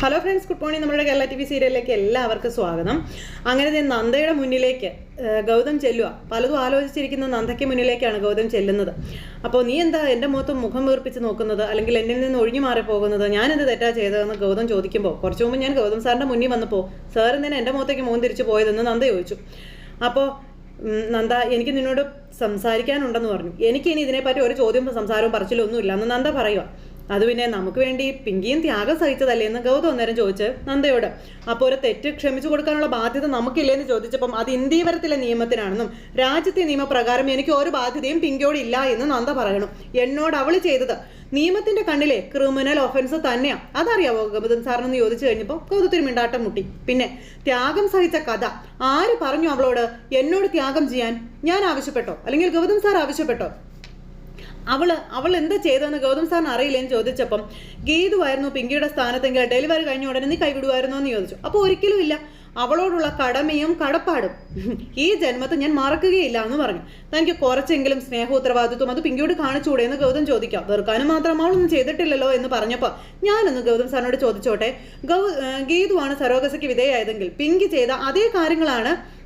Hello friends good morning നമ്മുടെ Kerala T V സീരിയലിലേക്ക് എല്ലാവർക്കും സ്വാഗതം. അങ്ങനെ നന്ദയുടെ മുന്നിലേക്ക് ഗൗതം ചെല്ലുക പലതും ആലോചിച്ചിരിക്കുന്ന നന്ദയ്ക്ക് മുന്നിലേക്കാണ് ഗൗതം ചെല്ലുന്നത്. അപ്പോൾ നീ എന്താ എന്റെ മുഖത്ത് മുഖം വീർപ്പിച്ച് നോക്കുന്നത്? അല്ലെങ്കിൽ എന്നിൽ നിന്ന് ഒഴിഞ്ഞു മാറി പോകുന്നത്? ഞാൻ എന്ത് തെറ്റാ ചെയ്തതെന്ന് ഗൗതം ചോദിക്കുമ്പോൾ കുറച്ച് മുമ്പ് ഞാൻ ഗൗതം സാറിന്റെ മുന്നിൽ വന്നപ്പോൾ സാർ എന്തിനാ എന്റെ മുഖത്തേക്ക് മോൻ തിരിച്ചു പോയതെന്ന് നന്ദ ചോദിച്ചു. അപ്പോൾ നന്ദ എനിക്ക് നിന്നോട് സംസാരിക്കാനുണ്ടെന്ന് പറഞ്ഞു. എനിക്ക് ഇനി ഇതിനെപ്പറ്റി ഒരു ചോദ്യം സംസാരവും പറച്ചിലൊന്നുമില്ല എന്ന് നന്ദ പറയുക അത് പിന്നെ നമുക്ക് വേണ്ടി പിങ്കിയും ത്യാഗം സഹിച്ചതല്ലേ എന്ന് ഗൗതം അന്നേരം ചോദിച്ച് നന്ദയോട്. അപ്പോൾ ഒരു തെറ്റ് ക്ഷമിച്ചു കൊടുക്കാനുള്ള ബാധ്യത നമുക്കില്ലേന്ന് ചോദിച്ചപ്പം അത് ഇന്ത്യവരത്തിലെ നിയമത്തിനാണെന്നും രാജ്യത്തെ നിയമപ്രകാരം എനിക്ക് ഒരു ബാധ്യതയും പിങ്കിയോട് ഇല്ല എന്ന് നന്ദ പറയണം. എന്നോട് അവൾ ചെയ്തത് നിയമത്തിന്റെ കണ്ണിലെ ക്രിമിനൽ ഒഫൻസ് തന്നെയാ. അതറിയാവോ ഗൗതം സാറിനെന്ന് ചോദിച്ചു കഴിഞ്ഞപ്പോൾ ഗൗതത്തിന് മിണ്ടാട്ടം മുട്ടി. പിന്നെ ത്യാഗം സഹിച്ച കഥ ആര് പറഞ്ഞു അവളോട്? എന്നോട് ത്യാഗം ചെയ്യാൻ ഞാൻ ആവശ്യപ്പെട്ടോ? അല്ലെങ്കിൽ ഗൗതം സാർ ആവശ്യപ്പെട്ടോ? അവൾ അവൾ എന്താ ചെയ്തതെന്ന് ഗൗതം സാറിന് അറിയില്ലെന്ന് ചോദിച്ചപ്പം ഗീതുവായിരുന്നു പിങ്കിയുടെ സ്ഥാനത്തെങ്കിൽ ഡെലിവറി കഴിഞ്ഞ ഉടനെ നീ കൈവിടുമായിരുന്നോ എന്ന് ചോദിച്ചു. അപ്പോൾ ഒരിക്കലും ഇല്ല. അവളോടുള്ള കടമയും കടപ്പാടും. ഈ ജന്മത്തെ ഞാൻ മറക്കുകയില്ല എന്ന് പറഞ്ഞു. തനിക്ക് കുറച്ചെങ്കിലും സ്നേഹ ഉത്തരവാദിത്വം അത് പിങ്കിയോട് കാണിച്ചുകൂടെ എന്ന് ഗൗതം ചോദിക്കാം. വെറുക്കാനും മാത്രം അവളൊന്നും ചെയ്തിട്ടില്ലല്ലോ എന്ന് പറഞ്ഞപ്പോൾ ഞാനൊന്ന് ഗൗതം സാറിനോട് ചോദിച്ചോട്ടെ. ഗൗ ഗീതുവാണ് സരോഗസയ്ക്ക് വിധേയായതെങ്കിൽ പിങ്കി ചെയ്ത അതേ കാര്യങ്ങളാണ്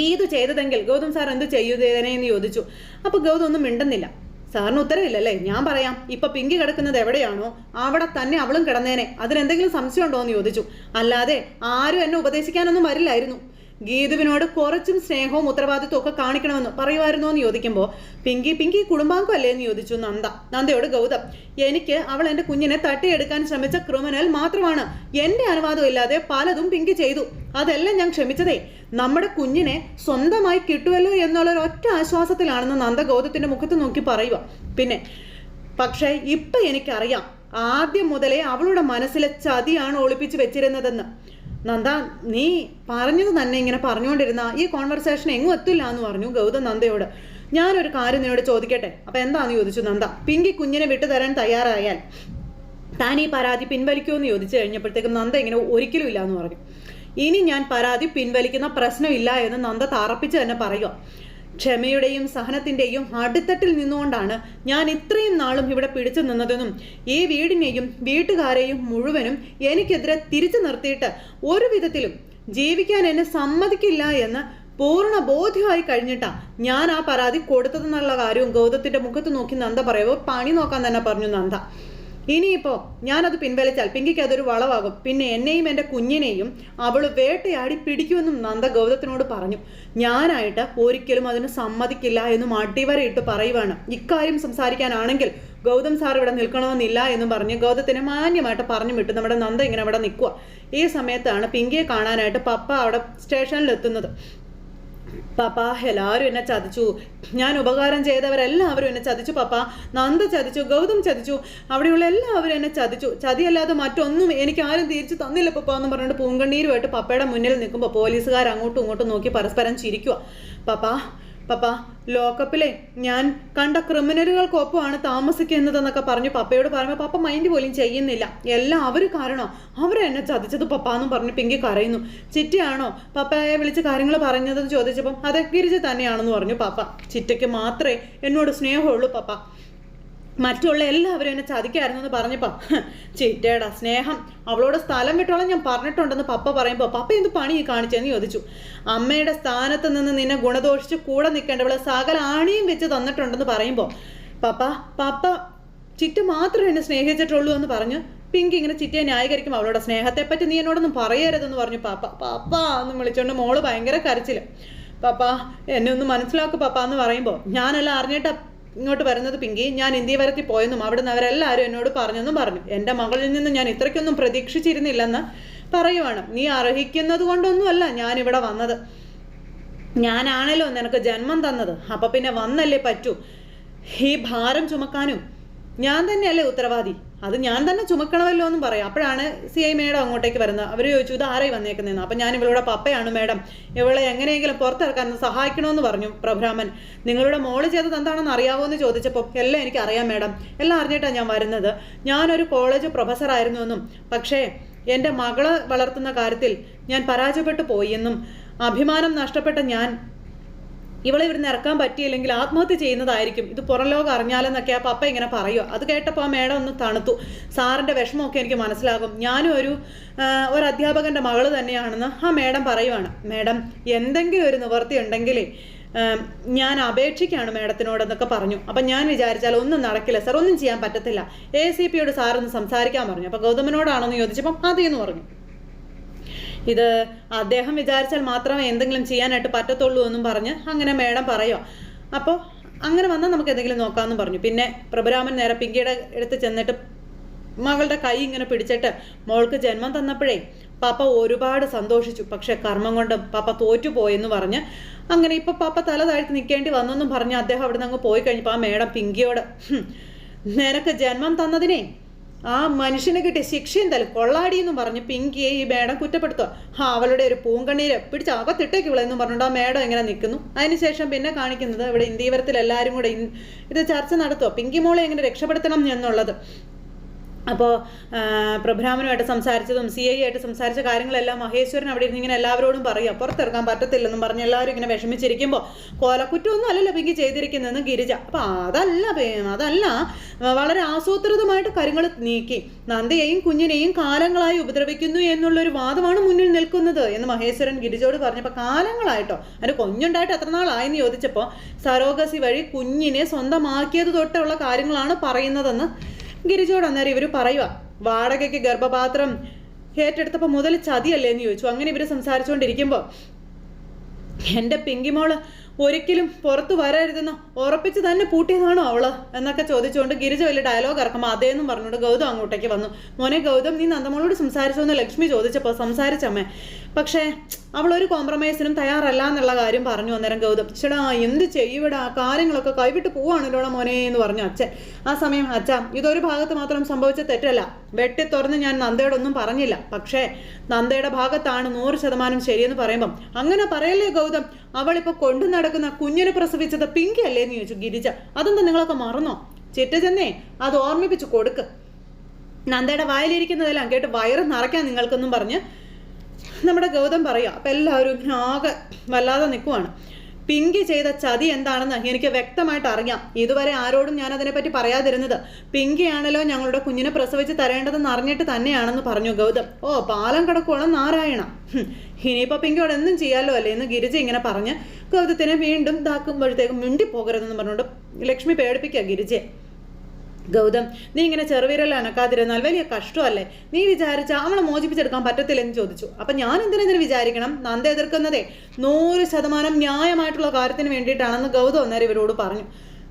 ഗീതു ചെയ്തതെങ്കിൽ ഗൗതം സാർ എന്ത് ചെയ്യുന്നതിനെ എന്ന് ചോദിച്ചു. അപ്പൊ ഗൗതം ഒന്നും മിണ്ടുന്നില്ല. സാറിന് ഉത്തരവില്ലല്ലേ? ഞാൻ പറയാം. ഇപ്പൊ പിങ്കി കിടക്കുന്നത് എവിടെയാണോ? അവിടെ തന്നെ അവളും കിടന്നേനെ. അതിനെന്തെങ്കിലും സംശയം ഉണ്ടോ എന്ന് ചോദിച്ചു. അല്ലാതെ ആരും എന്നെ ഉപദേശിക്കാനൊന്നും വരില്ലായിരുന്നു. ഗീതുവിനോട് കുറച്ചും സ്നേഹവും ഉത്തരവാദിത്വം ഒക്കെ കാണിക്കണമെന്ന് പറയുമായിരുന്നോ എന്ന് ചോദിക്കുമ്പോൾ പിങ്കി പിങ്കി കുടുംബാംഗം അല്ലേ? എന്ന് ചോദിച്ചു നന്ദ. നന്ദയോട് ഗൗതം എനിക്ക് അവൾ എന്റെ കുഞ്ഞിനെ തട്ടിയെടുക്കാൻ ശ്രമിച്ച ക്രിമിനൽ മാത്രമാണ്. എന്റെ അനുവാദം ഇല്ലാതെ പലതും പിങ്കി ചെയ്തു. അതെല്ലാം ഞാൻ ക്ഷമിച്ചതേ. നമ്മുടെ കുഞ്ഞിനെ സ്വന്തമായി കിട്ടുമല്ലോ എന്നുള്ള ഒറ്റ ആശ്വാസത്തിലാണെന്ന് നന്ദ ഗൗതത്തിന്റെ മുഖത്ത് നോക്കി പറയുക പിന്നെ പക്ഷേ ഇപ്പൊ എനിക്കറിയാം. ആദ്യം മുതലേ അവളുടെ മനസ്സിലെ ചതിയാണ് ഒളിപ്പിച്ച് വെച്ചിരുന്നതെന്ന്. നന്ദ നീ പറഞ്ഞത് തന്നെ ഇങ്ങനെ പറഞ്ഞുകൊണ്ടിരുന്ന ഈ കോൺവെർസേഷൻ എങ്ങും എത്തില്ല എന്ന് പറഞ്ഞു ഗൗതം നന്ദയോട്. ഞാനൊരു കാര്യം നിന്നോട് ചോദിക്കട്ടെ? അപ്പൊ എന്താന്ന് ചോദിച്ചു നന്ദ? പിങ്കി കുഞ്ഞിനെ വിട്ടുതരാൻ തയ്യാറായാൽ താൻ ഈ പരാതി പിൻവലിക്കുമെന്ന് ചോദിച്ചു കഴിഞ്ഞപ്പോഴത്തേക്കും നന്ദ ഇങ്ങനെ ഒരിക്കലും ഇല്ല എന്ന് പറഞ്ഞു. ഇനി ഞാൻ പരാതി പിൻവലിക്കുന്ന പ്രശ്നമില്ല എന്ന് നന്ദ തറപ്പിച്ച് തന്നെ പറയുക ക്ഷമയുടെയും സഹനത്തിന്റെയും അടിത്തട്ടിൽ നിന്നുകൊണ്ടാണ് ഞാൻ ഇത്രയും നാളും ഇവിടെ പിടിച്ചു നിന്നതെന്നും ഈ വീടിനെയും വീട്ടുകാരെയും മുഴുവനും എനിക്കെതിരെ തിരിച്ചു നിർത്തിയിട്ട് ഒരു വിധത്തിലും ജീവിക്കാൻ എന്നെ സമ്മതിക്കില്ല എന്ന് പൂർണ ബോധ്യമായി കഴിഞ്ഞിട്ടാ ഞാൻ ആ പരാതി കൊടുത്തതെന്നുള്ള കാര്യവും ഗൗതത്തിന്റെ മുഖത്ത് നോക്കി നന്ദ പറയുമ്പോൾ പണി നോക്കാൻ തന്നെ പറഞ്ഞു നന്ദ. ഇനിയിപ്പോ ഞാനത് പിൻവലിച്ചാൽ പിങ്കിക്ക് അതൊരു വളവാകും. പിന്നെ എന്നെയും എന്റെ കുഞ്ഞിനെയും അവൾ വേട്ടയാടി പിടിക്കുമെന്നും നന്ദ ഗൗതത്തിനോട് പറഞ്ഞു. ഞാനായിട്ട് ഒരിക്കലും അതിന് സമ്മതിക്കില്ല എന്നും അടിവരയിട്ട് പറയുവാണ്. ഇക്കാര്യം സംസാരിക്കാനാണെങ്കിൽ ഗൗതം സാർ ഇവിടെ നിൽക്കണമെന്നില്ല എന്നും പറഞ്ഞ് ഗൗതത്തിനെ മാന്യമായിട്ട് പറഞ്ഞു വിട്ട് നമ്മുടെ നന്ദ ഇങ്ങനെ അവിടെ നിൽക്കുക ഈ സമയത്താണ് പിങ്കിയെ കാണാനായിട്ട് പപ്പ അവിടെ സ്റ്റേഷനിൽ എത്തുന്നത് പപ്പ എല്ലാവരും എന്നെ ചതിച്ചു. ഞാൻ ഉപകാരം ചെയ്തവരെല്ലാവരും എന്നെ ചതിച്ചു പപ്പ. നന്ദ ചതിച്ചു ഗൗതം ചതിച്ചു അവിടെയുള്ള എല്ലാവരും എന്നെ ചതിച്ചു. ചതിയല്ലാതെ മറ്റൊന്നും എനിക്ക് ആരും തിരിച്ചു തന്നില്ല പപ്പ എന്ന് പറഞ്ഞിട്ട് പൂങ്കണ്ണീരുമായിട്ട് പപ്പയുടെ മുന്നിൽ നിൽക്കുമ്പോൾ പോലീസുകാർ അങ്ങോട്ടും ഇങ്ങോട്ടും നോക്കി പരസ്പരം ചിരിക്കുക പപ്പ പപ്പ ലോക്കപ്പിലെ ഞാൻ കണ്ട ക്രിമിനലുകൾക്കൊപ്പമാണ് താമസിക്കുന്നതെന്നൊക്കെ പറഞ്ഞു പപ്പയോട് പറയുമ്പോൾ പപ്പ മൈൻഡ് പോലും ചെയ്യുന്നില്ല. എല്ലാം അവർ കാരണം. അവരെ എന്നെ ചതിച്ചത് പപ്പ എന്നും പറഞ്ഞ് പിങ്കി കരയുന്നു. ചിറ്റയാണോ? പപ്പയെ വിളിച്ച് കാര്യങ്ങൾ പറഞ്ഞതെന്ന് ചോദിച്ചപ്പം അതെ ഗിരിജ തന്നെയാണെന്ന് പറഞ്ഞു പപ്പ. ചിറ്റയ്ക്ക് മാത്രമേ എന്നോട് സ്നേഹമുള്ളൂ പപ്പ. മറ്റുള്ള എല്ലാവരും എന്നെ ചതിക്കായിരുന്നു എന്ന് പറഞ്ഞപ്പോൾ ചിറ്റയുടെ സ്നേഹം. അവളോട് സ്ഥലം വിട്ടോളം ഞാൻ പറഞ്ഞിട്ടുണ്ടെന്ന് പപ്പ പറയുമ്പോൾ പപ്പ എന്ത് പണി കാണിച്ചെന്ന് ചോദിച്ചു. അമ്മയുടെ സ്ഥാനത്ത് നിന്ന് നിന്നെ ഗുണദോഷിച്ച് കൂടെ നിൽക്കേണ്ടവളെ സകല ആണിയും വെച്ച് തന്നിട്ടുണ്ടെന്ന് പറയുമ്പോൾ പപ്പ പപ്പ ചിറ്റ മാത്രമേ എന്നെ സ്നേഹിച്ചിട്ടുള്ളൂ എന്ന് പറഞ്ഞു പിങ്ക് ഇങ്ങനെ ചിറ്റയെ ന്യായീകരിക്കും. അവളുടെ സ്നേഹത്തെ പറ്റി നീ എന്നോടൊന്നും പറയരുതെന്ന് പറഞ്ഞു പാപ്പ. പാപ്പ എന്ന് വിളിച്ചോണ്ട് മോൾ ഭയങ്കര കരച്ചിൽ. പാപ്പ എന്നെ ഒന്ന് മനസ്സിലാക്കു പാപ്പ എന്ന് പറയുമ്പോൾ ഞാനെല്ലാം അറിഞ്ഞിട്ട് ഇങ്ങോട്ട് വരുന്നത് പിങ്കി. ഞാൻ ഇന്ത്യ വരത്തി പോയെന്നും അവിടുന്ന് അവരെല്ലാവരും എന്നോട് പറഞ്ഞെന്നും പറഞ്ഞു. എന്റെ മകളിൽ നിന്ന് ഞാൻ ഇത്രയ്ക്കൊന്നും പ്രതീക്ഷിച്ചിരുന്നില്ലെന്ന് പറയുവാണ്. നീ അർഹിക്കുന്നത് കൊണ്ടൊന്നുമല്ല ഞാൻ ഇവിടെ വന്നത്. ഞാനാണല്ലോ നിനക്ക് ജന്മം തന്നത്. അപ്പൊ പിന്നെ വന്നല്ലേ പറ്റൂ. ഈ ഭാരം ചുമക്കാനും ഞാൻ തന്നെയല്ലേ ഉത്തരവാദി. അത് ഞാൻ തന്നെ ചുമക്കണമല്ലോ എന്നും പറയാം. അപ്പോഴാണ് സി ഐ മേഡം അങ്ങോട്ടേക്ക് വരുന്നത്. അവർ ചോദിച്ചു ഇത് ആരായി വന്നേക്കുന്നതെന്ന്? അപ്പം ഞാൻ ഇവളുടെ പപ്പയാണ് മേഡം. ഇവളെ എങ്ങനെയെങ്കിലും പുറത്തിറക്കാൻ സഹായിക്കണമെന്ന് പറഞ്ഞു പ്രഭ്രാമൻ. നിങ്ങളുടെ മോൾ ചെയ്തത് എന്താണെന്ന് അറിയാവോ എന്ന് ചോദിച്ചപ്പോൾ എല്ലാം എനിക്ക് അറിയാം മേഡം. എല്ലാം അറിഞ്ഞിട്ടാണ് ഞാൻ വരുന്നത്. ഞാനൊരു കോളേജ് പ്രൊഫസർ ആയിരുന്നു എന്നും പക്ഷേ എന്റെ മകളെ വളർത്തുന്ന കാര്യത്തിൽ ഞാൻ പരാജയപ്പെട്ടു പോയി എന്നും. അഭിമാനം നഷ്ടപ്പെട്ട ഞാൻ ഇവളെ ഇവിടുന്ന് ഇറക്കാൻ പറ്റിയില്ലെങ്കിൽ ആത്മഹത്യ ചെയ്യുന്നതായിരിക്കും. ഇത് പുറം ലോകം അറിഞ്ഞാലെന്നൊക്കെ ആ പപ്പ ഇങ്ങനെ പറയുക അത് കേട്ടപ്പോൾ ആ മേഡം ഒന്ന് തണുത്തു. സാറിന്റെ വിഷമമൊക്കെ എനിക്ക് മനസ്സിലാകും. ഞാനും ഒരു ഒരു അധ്യാപകന്റെ മകൾ തന്നെയാണെന്ന് ആ മേഡം പറയുവാണ്. മേഡം എന്തെങ്കിലും ഒരു നിവൃത്തി ഉണ്ടെങ്കിലേ ഞാൻ അപേക്ഷിക്കുകയാണ് മേഡത്തിനോടെന്നൊക്കെ പറഞ്ഞു. അപ്പം ഞാൻ വിചാരിച്ചാൽ ഒന്നും നടക്കില്ല സാർ ഒന്നും ചെയ്യാൻ പറ്റത്തില്ല. എ സി പിയോട് സാറൊന്ന് സംസാരിക്കാൻ പറഞ്ഞു. അപ്പോൾ ഗൗതമനോടാണോന്ന് ചോദിച്ചപ്പം അതേന്ന് പറഞ്ഞു. ഇത് അദ്ദേഹം വിചാരിച്ചാൽ മാത്രമേ എന്തെങ്കിലും ചെയ്യാനായിട്ട് പറ്റത്തുള്ളൂ എന്നും പറഞ്ഞ് അങ്ങനെ മേഡം പറയോ. അപ്പോൾ അങ്ങനെ വന്നാൽ നമുക്ക് എന്തെങ്കിലും നോക്കാമെന്ന് പറഞ്ഞു. പിന്നെ പ്രഭുരാമൻ നേരെ പിങ്കിയുടെ അടുത്ത് ചെന്നിട്ട് മകളുടെ കൈ ഇങ്ങനെ പിടിച്ചിട്ട് മോൾക്ക് ജന്മം തന്നപ്പോഴേ പാപ്പ ഒരുപാട് സന്തോഷിച്ചു. പക്ഷെ കർമ്മം കൊണ്ട് പാപ്പ തോറ്റുപോയെന്ന് പറഞ്ഞ് അങ്ങനെ ഇപ്പൊ പാപ്പ തല താഴ്ത്തി നിൽക്കേണ്ടി വന്നെന്നും പറഞ്ഞ് അദ്ദേഹം അവിടെ നിന്ന് അങ്ങ് പോയി കഴിഞ്ഞപ്പോൾ ആ മേഡം പിങ്കിയോട് "ഹും, നിനക്ക് ജന്മം തന്നതിനെ ആ മനുഷ്യന് കിട്ടിയ ശിക്ഷ എന്തായാലും കൊള്ളാടി എന്നും പറഞ്ഞ് പിങ്കിയെ ഈ മേഡം കുറ്റപ്പെടുത്തുക. ആ അവളുടെ ഒരു പൂങ്കണ്ണീര് പിടിച്ച് അകത്തിട്ടേക്കുള്ള എന്നും പറഞ്ഞുകൊണ്ട് ആ മേഡം എങ്ങനെ നിൽക്കുന്നു. അതിനുശേഷം പിന്നെ കാണിക്കുന്നത് ഇവിടെ ഇന്ത്യവരത്തിൽ എല്ലാവരും കൂടെ ഇത് ചർച്ച നടത്തുക. പിങ്കി മോളെ എങ്ങനെ രക്ഷപ്പെടുത്തണം എന്നുള്ളത്. അപ്പോൾ പ്രഭ്രാമനുമായിട്ട് സംസാരിച്ചതും സി ഐ ആയിട്ട് സംസാരിച്ച കാര്യങ്ങളെല്ലാം മഹേശ്വരൻ അവിടെ ഇരുന്ന് ഇങ്ങനെ എല്ലാവരോടും പറയുക പുറത്തിറങ്ങാൻ പറ്റത്തില്ലെന്നും പറഞ്ഞ് എല്ലാവരും ഇങ്ങനെ വിഷമിച്ചിരിക്കുമ്പോൾ കോലക്കുറ്റമൊന്നും അല്ലല്ലോ പിങ്കി ചെയ്തിരിക്കുന്നതെന്ന് ഗിരിജ. അപ്പോൾ അതല്ല അതല്ല വളരെ ആസൂത്രിതമായിട്ട് കാര്യങ്ങൾ നീക്കി. നന്ദയെയും കുഞ്ഞിനെയും കാലങ്ങളായി ഉപദ്രവിക്കുന്നു എന്നുള്ളൊരു വാദമാണ് മുന്നിൽ നിൽക്കുന്നത് എന്ന് മഹേശ്വരൻ ഗിരിജയോട് പറഞ്ഞപ്പോൾ കാലങ്ങളായിട്ടോ അതിന് കുഞ്ഞുണ്ടായിട്ട് എത്ര നാളായെന്ന് ചോദിച്ചപ്പോൾ സരോഗസി വഴി കുഞ്ഞിനെ സ്വന്തമാക്കിയത് തൊട്ടുള്ള കാര്യങ്ങളാണ് പറയുന്നതെന്ന് ഗിരിജോട് അന്നേരം ഇവർ പറയുക വാടകയ്ക്ക് ഗർഭപാത്രം ഏറ്റെടുത്തപ്പോൾ മുതൽ ചതിയല്ലേ എന്ന് ചോദിച്ചു. അങ്ങനെ ഇവർ സംസാരിച്ചുകൊണ്ടിരിക്കുമ്പോൾ എന്റെ പിങ്കിമോൾ ഒരിക്കലും പുറത്തു വരരുതെന്ന് ഉറപ്പിച്ച് തന്നെ പൂട്ടിയതാണോ അവൾ? എന്നൊക്കെ ചോദിച്ചുകൊണ്ട് ഗിരിജ വലിയ ഡയലോഗ് ഇറക്കുമ്പോൾ അതേന്നും പറഞ്ഞുകൊണ്ട് ഗൗതം അങ്ങോട്ടേക്ക് വന്നു. മോനെ ഗൗതം നീ നന്ദമോളോട് സംസാരിച്ചോ എന്ന് ലക്ഷ്മി ചോദിച്ചപ്പോൾ സംസാരിച്ചമ്മേ പക്ഷേ അവൾ ഒരു കോംപ്രമൈസിനും തയ്യാറല്ല എന്നുള്ള കാര്യം പറഞ്ഞു അന്നേരം ഗൗതം. ചേടാ എന്ത് ചെയ്യുവിടാ? കാര്യങ്ങളൊക്കെ കൈവിട്ട് പോവാണല്ലോടാ മോനെ എന്ന് പറഞ്ഞു അച്ഛൻ. ആ സമയം അച്ഛ ഇതൊരു ഭാഗത്ത് മാത്രം സംഭവിച്ച തെറ്റല്ല. വെട്ടി തുറന്ന് ഞാൻ നന്ദയോടൊന്നും പറഞ്ഞില്ല. പക്ഷേ നന്ദയുടെ ഭാഗത്താണ് നൂറ് ശതമാനം ശരിയെന്ന് പറയുമ്പം. അങ്ങനെ പറയല്ലേ ഗൗതം? അവളിപ്പോൾ കൊണ്ടു നടക്കുന്ന കുഞ്ഞിനെ പ്രസവിച്ചത് പിങ്കി അല്ലേ? എന്ന് ചോദിച്ചു ഗിരിജ. അതെന്താ നിങ്ങളൊക്കെ മറന്നോ? ചിറ്റ ചെന്നേ അത് ഓർമ്മിപ്പിച്ച് കൊടുക്ക്. നന്ദയുടെ വായിലിരിക്കുന്നതെല്ലാം കേട്ട് വയറ് നിറയ്ക്കാൻ നിങ്ങൾക്കൊന്നും പറഞ്ഞ് നമ്മുടെ ഗൗതം പറയുക അപ്പം എല്ലാവരും ഇങ്ങനെ ആകെ വല്ലാതെ നിൽക്കുവാണ് പിങ്കി ചെയ്ത ചതി എന്താണെന്ന് എനിക്ക് വ്യക്തമായിട്ട് അറിയാം. ഇതുവരെ ആരോടും ഞാൻ അതിനെപ്പറ്റി പറയാതിരുന്നത്. പിങ്കിയാണല്ലോ ഞങ്ങളുടെ കുഞ്ഞിനെ പ്രസവിച്ച് തരേണ്ടതെന്ന് അറിഞ്ഞിട്ട് തന്നെയാണെന്ന് പറഞ്ഞു ഗൗതം. ഓ പാലം കിടക്കുവോളം നാരായണ. ഇനിയിപ്പോൾ പിങ്കിയോട് എന്തും ചെയ്യാമല്ലോ അല്ലേ എന്ന് ഗിരിജ ഇങ്ങനെ പറഞ്ഞ് ഗൗതത്തിനെ വീണ്ടും ഇതാക്കുമ്പോഴത്തേക്കും മിണ്ടിപ്പോകരുതെന്ന് പറഞ്ഞുകൊണ്ട് ലക്ഷ്മി പേടിപ്പിക്കുക ഗിരിജയെ. ഗൗതം നീ ഇങ്ങനെ ചെറുവിരൽ അനക്കാതിരുന്നാൽ വലിയ കഷ്ടമല്ലേ? നീ വിചാരിച്ച അവളെ മോചിപ്പിച്ചെടുക്കാൻ പറ്റത്തില്ലെന്ന് ചോദിച്ചു. അപ്പൊ ഞാൻ എന്തിനെതിരെ വിചാരിക്കണം? നന്ദ എതിർക്കുന്നതേ. നൂറ് ശതമാനം ന്യായമായിട്ടുള്ള കാര്യത്തിന് വേണ്ടിയിട്ടാണെന്ന് ഗൗതം അന്നേരം ഇവരോട് പറഞ്ഞു.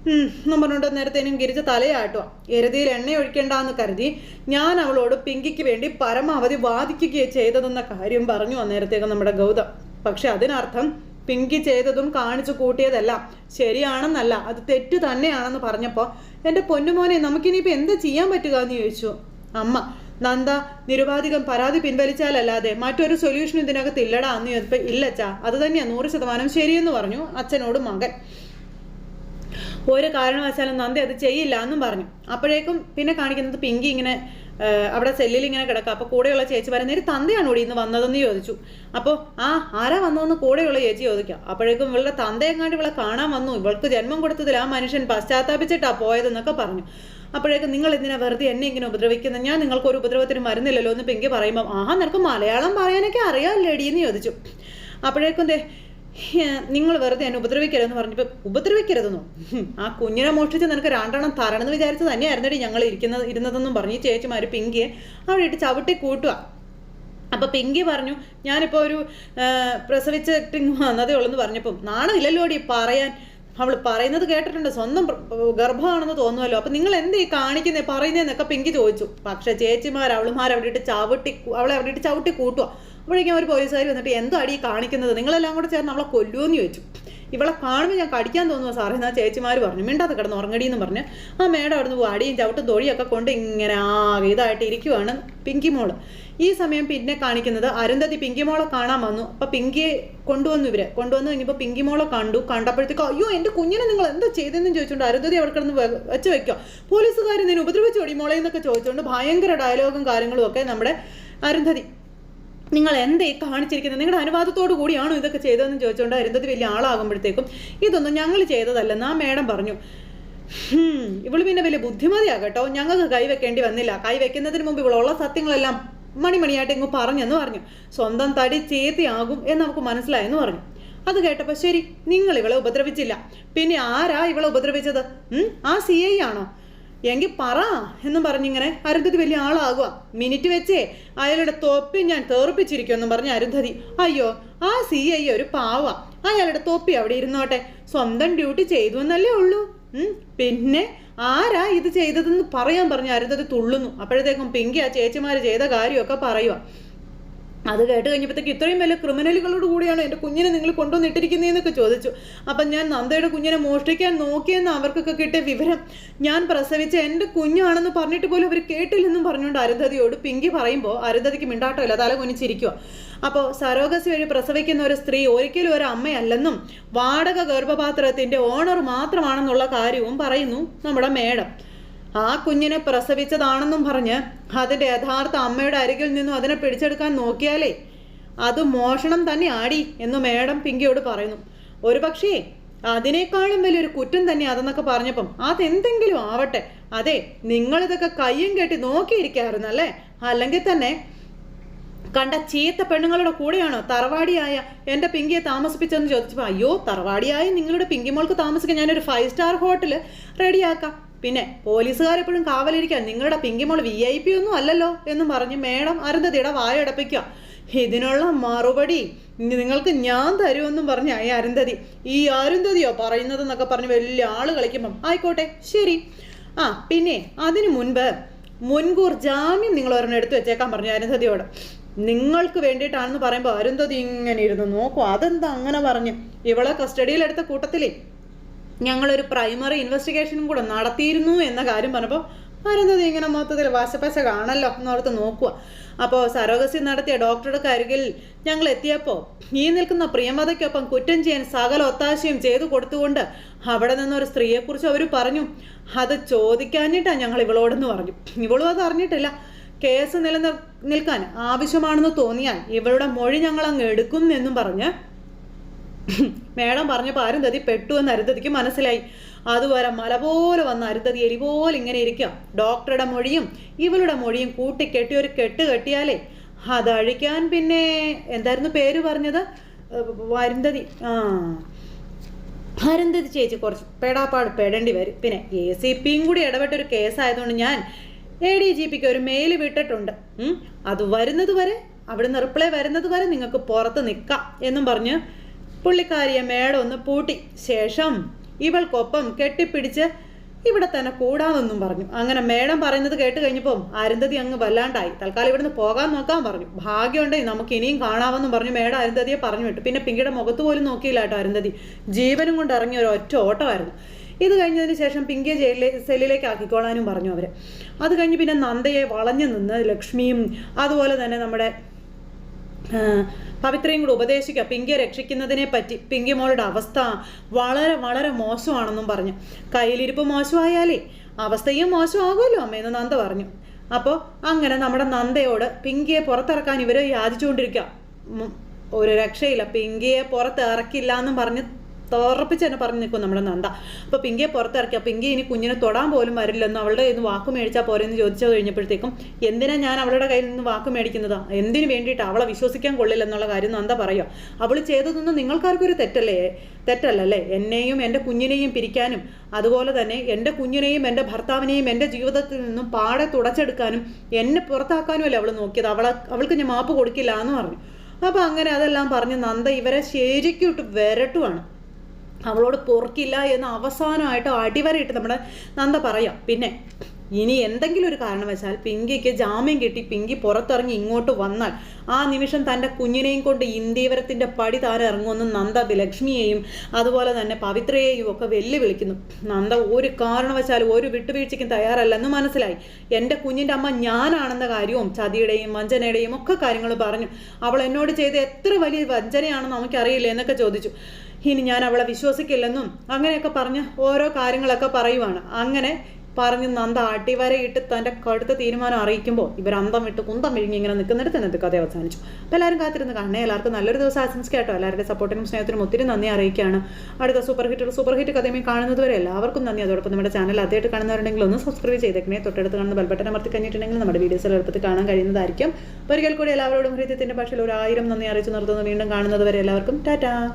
എന്നും പറഞ്ഞുകൊണ്ട് നേരത്തേനും ഗിരിച്ച തലയാട്ടുക എരുതിയിൽ എണ്ണ ഒഴിക്കേണ്ടെന്ന് കരുതി ഞാൻ അവളോട് പിങ്കിക്ക് വേണ്ടി പരമാവധി വാദിക്കുകയോ ചെയ്തതെന്ന കാര്യം പറഞ്ഞു അന്നേരത്തേക്ക് നമ്മുടെ ഗൗതം. പക്ഷെ അതിനർത്ഥം പിങ്കി ചെയ്തതും കാണിച്ചു കൂട്ടിയതെല്ലാം ശരിയാണെന്നല്ല അത് തെറ്റു തന്നെയാണെന്ന് പറഞ്ഞപ്പോൾ എന്റെ പൊന്നുമോനെ നമുക്കിനിയിപ്പോൾ എന്താ ചെയ്യാൻ പറ്റുക എന്ന് ചോദിച്ചു. അമ്മ നന്ദ നിരുപാധികം പരാതി പിൻവലിച്ചാലല്ലാതെ മറ്റൊരു സൊല്യൂഷൻ ഇതിനകത്ത് ഇല്ലടാ എന്ന് ചോദിച്ചപ്പോൾ ഇല്ലച്ചാ അത് തന്നെയാണ് നൂറ് ശതമാനം ശരിയെന്ന് പറഞ്ഞു അച്ഛനോട് മകൻ. ഒരു കാരണവശാലും നന്ദി അത് ചെയ്യില്ല എന്നും പറഞ്ഞു. അപ്പോഴേക്കും പിന്നെ കാണിക്കുന്നത് പിങ്കി ഇങ്ങനെ അവിടെ സെല്ലിൽ ഇങ്ങനെ കിടക്കുക. അപ്പോൾ കൂടെയുള്ള ചേച്ചി പറയുന്നേര് തന്തയാണ് ഇവിടെ ഇന്ന് വന്നതെന്ന് ചോദിച്ചു. അപ്പോൾ ആ ആരാ വന്നതെന്ന് കൂടെയുള്ള ചേച്ചി ചോദിക്കാം. അപ്പോഴേക്കും ഇവളുടെ തന്തയെങ്ങാണ്ട് ഇവളെ കാണാൻ വന്നു. ഇവൾക്ക് ജന്മം കൊടുത്തതിൽ ആ മനുഷ്യൻ പശ്ചാത്താപിച്ചിട്ടാ പോയതെന്നൊക്കെ പറഞ്ഞു. അപ്പോഴേക്കും നിങ്ങൾ എന്തിനാ വെറുതെ എന്നെ ഇങ്ങനെ ഉപദ്രവിക്കുന്നത് ഞാൻ നിങ്ങൾക്ക് ഒരു ഉപദ്രവത്തിന് വരുന്നില്ലല്ലോ എന്ന് പിങ്കി പറയുമ്പോൾ ആഹാ നിനക്ക് മലയാളം പറയാനൊക്കെ അറിയാമല്ലേടി എന്ന് ചോദിച്ചു. അപ്പോഴേക്കും നിങ്ങൾ വെറുതെ എന്നെ ഉപദ്രവിക്കരുതെന്ന് പറഞ്ഞപ്പോൾ ഉപദ്രവിക്കരുതെന്നോ? ആ കുഞ്ഞിനെ മോഷ്ടിച്ച് നിനക്ക് രണ്ടെണ്ണം തരണമെന്ന് വിചാരിച്ച് തന്നെയായിരുന്നടി ഞങ്ങൾ ഇരിക്കുന്നത് ഇരുന്നതെന്നും പറഞ്ഞ് ഈ ചേച്ചിമാർ പിങ്കിയെ അവിടെ ഇട്ട് ചവിട്ടി കൂട്ടുക അപ്പൊ പിങ്കി പറഞ്ഞു ഞാനിപ്പോ ഒരു പ്രസവിച്ചിട്ടിങ് വന്നതേ ഉള്ളൂ എന്ന് പറഞ്ഞപ്പം നാണമില്ലല്ലോടി പറയാൻ. അവൾ പറയുന്നത് കേട്ടിട്ടുണ്ട് സ്വന്തം ഗർഭമാണെന്ന് തോന്നുമല്ലോ അപ്പൊ നിങ്ങൾ എന്തേ കാണിക്കുന്നേ പറയുന്നതെന്നൊക്കെ പിങ്കി ചോദിച്ചു. പക്ഷെ ചേച്ചിമാർ അവളുമാർ അവിടെ ഇട്ട് ചവിട്ടി അവളെ അവിടെ ഇട്ട് ചവിട്ടി കൂട്ടുക അപ്പോഴേക്കും ഒരു പോലീസുകാർ വന്നിട്ട് എന്തോ അടി കാണിക്കുന്നത്? നിങ്ങളെല്ലാം കൂടെ ചേർന്ന് അവളെ കൊല്ലുമെന്ന് ചോദിച്ചു. ഇവളെ കാണുമ്പോൾ ഞാൻ കടിക്കാൻ തോന്നുന്നു സാറേ. എന്നാ ചേച്ചിമാർ പറഞ്ഞു മിണ്ടാതെ കിടന്ന് ഉറങ്ങടി എന്ന് പറഞ്ഞ് ആ മേഡം അവിടുന്ന് പോകും അടിയും ചവിട്ടും തൊഴിയൊക്കെ കൊണ്ട് ഇങ്ങനെ ആകെ ഇതായിട്ട് ഇരിക്കുവാണ് പിങ്കി മോൾ. ഈ സമയം പിന്നെ കാണിക്കുന്നത് അരുന്ധതി പിങ്കി മോളെ കാണാൻ വന്നു. അപ്പോൾ പിങ്കിയെ കൊണ്ടുവന്നു ഇവരെ. കൊണ്ടുവന്നു കഴിഞ്ഞപ്പോൾ പിങ്കി മോളെ കണ്ടു. കണ്ടപ്പോഴത്തേക്കും അയ്യോ എന്റെ കുഞ്ഞിനെ നിങ്ങൾ എന്താ ചെയ്തതെന്ന് ചോദിച്ചുകൊണ്ട് അരുന്ധതി അവിടെ കിടന്ന് വെച്ച് വെക്കുക പോലീസുകാർ നിന്നെ ഉപദ്രവിച്ചു ഓടി മോളെ? എന്നൊക്കെ ചോദിച്ചുകൊണ്ട് ഭയങ്കര ഡയലോഗും കാര്യങ്ങളും ഒക്കെ നമ്മുടെ അരുന്ധതി നിങ്ങൾ എന്തേ കാണിച്ചിരിക്കുന്നത്? നിങ്ങളുടെ അനുവാദത്തോടു കൂടിയാണോ ഇതൊക്കെ ചെയ്തതെന്ന് ചോദിച്ചുകൊണ്ട് അരുന്ധതി വലിയ ആളാകുമ്പോഴത്തേക്കും ഇതൊന്നും ഞങ്ങൾ ചെയ്തതല്ലെന്ന് ആ മേഡം പറഞ്ഞു ഇവൾ പിന്നെ വലിയ ബുദ്ധിമതിയാകട്ടോ ഞങ്ങൾക്ക് കൈവെക്കേണ്ടി വന്നില്ല. കൈവെക്കുന്നതിന് മുമ്പ് ഇവളുള്ള സത്യങ്ങളെല്ലാം മണിമണിയായിട്ട് ഇങ്ങ് പറഞ്ഞെന്ന് പറഞ്ഞു. സ്വന്തം തടി ചേത്തിയാകും എന്ന് നമുക്ക് മനസ്സിലായെന്ന് പറഞ്ഞു. അത് കേട്ടപ്പോൾ ശരി നിങ്ങൾ ഇവളെ ഉപദ്രവിച്ചില്ല. പിന്നെ ആരാ ഇവളെ ഉപദ്രവിച്ചത്? ആ സി ഐ ആണോ? എങ്കിൽ പറ എന്നും പറഞ്ഞിങ്ങനെ അരുന്ധതി വലിയ ആളാകുക. മിനിറ്റ് വെച്ചേ അയാളുടെ തൊപ്പി ഞാൻ തെറുപ്പിച്ചിരിക്കുമെന്നും പറഞ്ഞ അരുന്ധതി അയ്യോ ആ സി ഐ ഒരു പാവ. അയാളുടെ തൊപ്പി അവിടെ ഇരുന്നോട്ടെ. സ്വന്തം ഡ്യൂട്ടി ചെയ്തു എന്നല്ലേ ഉള്ളൂ. പിന്നെ ആരാ ഇത് ചെയ്തതെന്ന് പറയാൻ പറഞ്ഞ അരുന്ധതി തുള്ളുന്നു. അപ്പോഴത്തേക്കും പിങ്കി ആ ചേച്ചിമാര് ചെയ്ത കാര്യമൊക്കെ പറയുക അത് കേട്ട് കഴിഞ്ഞപ്പോഴത്തേക്ക് ഇത്രയും വലിയ ക്രിമിനലുകളോട് കൂടിയാണ് എന്റെ കുഞ്ഞിനെ നിങ്ങൾ കൊണ്ടുവന്നിട്ടിരിക്കുന്നതെന്നൊക്കെ ചോദിച്ചു. അപ്പം ഞാൻ നന്ദയുടെ കുഞ്ഞിനെ മോഷ്ടിക്കാൻ നോക്കിയെന്ന് അവർക്കൊക്കെ കിട്ടിയ വിവരം ഞാൻ പ്രസവിച്ച എന്റെ കുഞ്ഞാണെന്ന് പറഞ്ഞിട്ട് പോലും അവർ കേട്ടില്ലെന്നും പറഞ്ഞുകൊണ്ട് അരുന്ധതിയോട് പിങ്കി പറയുമ്പോൾ അരുന്ധതിക്ക് മിണ്ടാട്ടമില്ല തല കുനിച്ചിരിക്കുക അപ്പോൾ സരോഗസി വഴി പ്രസവിക്കുന്ന ഒരു സ്ത്രീ ഒരിക്കലും ഒരു അമ്മയല്ലെന്നും വാടക ഗർഭപാത്രത്തിന്റെ ഓണർ മാത്രമാണെന്നുള്ള കാര്യവും പറയുന്നു നമ്മുടെ മേഡം. ആ കുഞ്ഞിനെ പ്രസവിച്ചതാണെന്നും പറഞ്ഞ് അതിന്റെ യഥാർത്ഥ അമ്മയുടെ അരികിൽ നിന്നും അതിനെ പിടിച്ചെടുക്കാൻ നോക്കിയാലേ അത് മോഷണം തന്നെ ആടി എന്ന് മേഡം പിങ്കിയോട് പറയുന്നു. ഒരു പക്ഷേ അതിനേക്കാളും വലിയൊരു കുറ്റം തന്നെ അതെന്നൊക്കെ പറഞ്ഞപ്പം അതെന്തെങ്കിലും ആവട്ടെ. അതെ നിങ്ങളിതൊക്കെ കയ്യും കെട്ടി നോക്കിയിരിക്കാറുന്നല്ലേ അല്ലെങ്കിൽ തന്നെ കണ്ട ചീത്ത പെണ്ണുങ്ങളുടെ കൂടെയാണോ തറവാടിയായ എന്റെ പിങ്കിയെ താമസിപ്പിച്ചെന്ന് ചോദിച്ചപ്പോൾ അയ്യോ തറവാടിയായ നിങ്ങളുടെ പിങ്കിമോൾക്ക് താമസിക്കാൻ ഞാനൊരു ഫൈവ് സ്റ്റാർ ഹോട്ടൽ റെഡിയാക്കാം പിന്നെ പോലീസുകാരെപ്പോഴും കാവലിരിക്കാൻ നിങ്ങളുടെ പിങ്കി മോൾ വി ഐ പി ഒന്നും അല്ലല്ലോ എന്ന് പറഞ്ഞ് മേഡം അരുന്ധതിയുടെ വായടപ്പിക്കുക ഇതിനുള്ള മറുപടി നിങ്ങൾക്ക് ഞാൻ തരുമെന്നും പറഞ്ഞ ഈ അരുന്ധതി. ഈ അരുന്ധതിയോ പറയുന്നതെന്നൊക്കെ പറഞ്ഞ് വലിയ ആൾ കളിക്കുമ്പം ആയിക്കോട്ടെ ശരി. ആ പിന്നെ അതിനു മുൻപ് മുൻകൂർ ജാമ്യം നിങ്ങൾ ഒരെണ്ണം എടുത്തു വെച്ചേക്കാൻ പറഞ്ഞു അരുന്ധതിയോട്. നിങ്ങൾക്ക് വേണ്ടിയിട്ടാണെന്ന് പറയുമ്പോൾ അരുന്ധതി ഇങ്ങനെ ഇരുന്ന് നോക്കും. അതെന്താ അങ്ങനെ പറഞ്ഞു? ഇവളെ കസ്റ്റഡിയിലെടുത്ത കൂട്ടത്തിലേ ഞങ്ങളൊരു പ്രൈമറി ഇൻവെസ്റ്റിഗേഷനും കൂടെ നടത്തിയിരുന്നു എന്ന കാര്യം പറഞ്ഞപ്പോൾ അരുന്ധതി ഇങ്ങനെ മൊത്തത്തിൽ വശപ്പശ കാണല്ലോ എന്നോർത്ത് നോക്കുക. അപ്പോൾ സരോഗസി നടത്തിയ ഡോക്ടറുടെ കരികിൽ ഞങ്ങൾ എത്തിയപ്പോൾ ഈ നിൽക്കുന്ന പ്രിയമതയ്ക്കൊപ്പം കുറ്റം ചെയ്യാൻ സകല ഒത്താശയും ചെയ്തു കൊടുത്തുകൊണ്ട് അവിടെ നിന്നൊരു സ്ത്രീയെക്കുറിച്ച് അവർ പറഞ്ഞു. അത് ചോദിക്കാഞ്ഞിട്ടാണ് ഞങ്ങൾ ഇവളോടെന്ന് പറഞ്ഞു. ഇവളും അത് അറിഞ്ഞിട്ടില്ല. കേസ് നിലനിൽ നിൽക്കാൻ ആവശ്യമാണെന്ന് തോന്നിയാൽ ഇവളുടെ മൊഴി ഞങ്ങൾ അങ്ങ് എടുക്കും എന്നും പറഞ്ഞ് മേഡം പറഞ്ഞപ്പോൾ അരുന്ധതി പെട്ടു എന്ന് അരുന്ധതിക്ക് മനസ്സിലായി. അതുവരെ മല പോലെ വന്ന അരുന്ധതി എലി പോലെ ഇങ്ങനെ ഇരിക്കാം. ഡോക്ടറുടെ മൊഴിയും ഇവളുടെ മൊഴിയും കൂട്ടിക്കെട്ടി ഒരു കെട്ട് കെട്ടിയാലേ. അതഴിക്കാൻ പിന്നെ എന്തായിരുന്നു പേര് പറഞ്ഞത്? അരുന്ധതി. ആ. അരുന്ധതി ചേച്ചി കുറച്ച് പെടാപ്പാട് പെടേണ്ടി വരും. പിന്നെ എ സി പിയും കൂടി ഇടപെട്ടൊരു കേസായതുകൊണ്ട് ഞാൻ എ ഡി ജി പിക്ക് ഒരു മെയിൽ വിട്ടിട്ടുണ്ട്. അത് വരുന്നത് വരെ അവിടുന്ന് റിപ്ലൈ വരുന്നത് വരെ നിങ്ങൾക്ക് പുറത്ത് നിൽക്കാം എന്നും പറഞ്ഞ് പുള്ളിക്കാരിയെ മേടൊന്ന് പൂട്ടി. ശേഷം ഇവൾക്കൊപ്പം കെട്ടിപ്പിടിച്ച് ഇവിടെ തന്നെ കൂടാമെന്നും പറഞ്ഞു. അങ്ങനെ മേഡം പറയുന്നത് കേട്ട് കഴിഞ്ഞപ്പോൾ അരുന്ധതി അങ്ങ് വല്ലാണ്ടായി. തൽക്കാലം ഇവിടുന്ന് പോകാൻ നോക്കാൻ പറഞ്ഞു. ഭാഗ്യമുണ്ടെങ്കിൽ നമുക്ക് ഇനിയും കാണാമെന്നും പറഞ്ഞു മേഡം അരുന്ധതിയെ പറഞ്ഞു വിട്ടു. പിന്നെ പിങ്കിയുടെ മുഖത്ത് പോലും നോക്കിയില്ല കേട്ടോ അരുന്ധതി. ജീവനും കൊണ്ട് ഇറങ്ങിയ ഒരു ഒറ്റ ഓട്ടമായിരുന്നു. ഇത് കഴിഞ്ഞതിന് ശേഷം പിങ്കിയെ ജയിലിലെ സെല്ലിലേക്ക് ആക്കിക്കോളാനും പറഞ്ഞു അവർ അത് കഴിഞ്ഞ് പിന്നെ നന്ദയെ വളഞ്ഞു നിന്ന് ലക്ഷ്മിയും അതുപോലെ തന്നെ നമ്മുടെ പവിത്രയും കൂടെ ഉപദേശിക്കുക. പിങ്കിയെ രക്ഷിക്കുന്നതിനെ പറ്റി പിങ്കി മോളുടെ അവസ്ഥ വളരെ വളരെ മോശമാണെന്നും പറഞ്ഞു. കയ്യിലിരിപ്പ് മോശമായാലേ അവസ്ഥയും മോശമാകുമല്ലോ അമ്മയെന്ന് നന്ദ പറഞ്ഞു. അപ്പോൾ അങ്ങനെ നമ്മുടെ നന്ദയോട് പിങ്കിയെ പുറത്തിറക്കാൻ ഇവർ യാചിച്ചുകൊണ്ടിരിക്കുക. ഒരു രക്ഷയില്ല. പിങ്കിയെ പുറത്ത് ഇറക്കില്ല എന്നും പറഞ്ഞ് തോറപ്പിച്ച് തന്നെ പറഞ്ഞു നിൽക്കും നമ്മുടെ നന്ദ. അപ്പോൾ പിങ്കിയെ പുറത്തിറക്കി. അപ്പോൾ പിങ്കി ഇനി കുഞ്ഞിനെ തൊടാൻ പോലും വരില്ലെന്ന് അവളുടെ കയ്യിൽ നിന്ന് വാക്ക് മേടിച്ചാൽ പോരെന്ന് ചോദിച്ചു കഴിഞ്ഞപ്പോഴത്തേക്കും എന്തിനാ ഞാൻ അവളുടെ കയ്യിൽ നിന്ന് വാക്ക് മേടിക്കുന്നത്? എന്തിനു വേണ്ടിയിട്ട് അവളെ വിശ്വസിക്കാൻ കൊള്ളില്ലെന്നുള്ള കാര്യം നന്ദ പറയുക അവൾ ചെയ്തതൊന്നും നിങ്ങൾക്കാർക്കൊരു തെറ്റല്ലേ? തെറ്റല്ലല്ലേ? എന്നെയും എന്റെ കുഞ്ഞിനെയും പിരിക്കാനും അതുപോലെ തന്നെ എന്റെ കുഞ്ഞിനെയും എന്റെ ഭർത്താവിനെയും എന്റെ ജീവിതത്തിൽ നിന്നും പാടെ തുടച്ചെടുക്കാനും എന്നെ പുറത്താക്കാനും അല്ലേ അവൾ നോക്കിയത്? അവളെ അവൾക്ക് ഞാൻ മാപ്പ് കൊടുക്കില്ല എന്ന് പറഞ്ഞു. അപ്പോൾ അങ്ങനെ അതെല്ലാം പറഞ്ഞ് നന്ദ ഇവരെ ശരിക്കും വരട്ടുമാണ് അവളോട് പൊറുക്കില്ല എന്ന് അവസാനമായിട്ട് അടിവരയിട്ട് നമ്മുടെ നന്ദ പറയാം. പിന്നെ ഇനി എന്തെങ്കിലും ഒരു കാരണവശാൽ പിങ്കിക്ക് ജാമ്യം കിട്ടി പിങ്കി പുറത്തിറങ്ങി ഇങ്ങോട്ട് വന്നാൽ ആ നിമിഷം തന്റെ കുഞ്ഞിനെയും കൊണ്ട് ഇന്ത്യവരത്തിന്റെ പടി താൻ ഇറങ്ങുമെന്ന് നന്ദ ലക്ഷ്മിയെയും അതുപോലെ തന്നെ പവിത്രയെയും ഒക്കെ വെല്ലുവിളിക്കുന്നു. നന്ദ ഒരു കാരണവശാലും ഒരു വിട്ടുവീഴ്ചയ്ക്കും തയ്യാറല്ലെന്ന് മനസ്സിലായി. എന്റെ കുഞ്ഞിന്റെ അമ്മ ഞാനാണെന്ന കാര്യവും ചതിയുടെയും വഞ്ചനയുടെയും ഒക്കെ കാര്യങ്ങൾ പറഞ്ഞു. അവൾ എന്നോട് ചെയ്ത എത്ര വലിയ വഞ്ചനയാണെന്ന് നമുക്കറിയില്ല എന്നൊക്കെ ചോദിച്ചു. ഇനി ഞാൻ അവളെ വിശ്വസിക്കില്ലെന്നും അങ്ങനെയൊക്കെ പറഞ്ഞ് ഓരോ കാര്യങ്ങളൊക്കെ പറയുവാണ്. അങ്ങനെ പറഞ്ഞ് നന്ദ അടിവരയിട്ട് തന്റെ കടുത്ത തീരുമാനം അറിയിക്കുമ്പോൾ ഇവർ അന്തം വിട്ട് കുന്തം വിഴുങ്ങി ഇങ്ങനെ നിൽക്കുന്നിടത്ത് ഇന്നത്തെ കഥ അവസാനിച്ചു. അപ്പോൾ എല്ലാവരും കാത്തിരുന്ന് കാണണേ. എല്ലാവർക്കും നല്ലൊരു ദിവസം ആശംസിക്കാട്ടോ എല്ലാവരുടെ സപ്പോർട്ടിനും സ്നേഹത്തിനും ഒത്തിരി നന്ദി അറിയിക്കുകയാണ്. അടുത്ത സൂപ്പർ ഹിറ്റ് സൂപ്പർ ഹിറ്റ് കഥയുമായി കാണുന്നത് വരെ എല്ലാവർക്കും നന്ദി. അതോടൊപ്പം നമ്മുടെ ചാനൽ ആദ്യമായിട്ട് കാണുന്നവരുണ്ടെങ്കിൽ ഒന്ന് സബ്സ്ക്രൈബ് ചെയ്തേക്കണേ. തൊട്ടടുത്ത് കാണുന്ന ബെൽബട്ടൻ അമർത്തി കഴിഞ്ഞിട്ടുണ്ടെങ്കിൽ നമ്മുടെ വീഡിയോസ് എളുപ്പത്തിൽ കാണാൻ കഴിയുന്നതായിരിക്കും. ഒരിക്കൽ കൂടി എല്ലാവരോടും ഹൃദയത്തിന്റെ ഭാഷയിൽ ഒരു ആയിരം നന്ദി അറിയിച്ചു നിർത്തുന്നു. വീണ്ടും കാണുന്നത് വരെ എല്ലാവർക്കും ടാറ്റാ.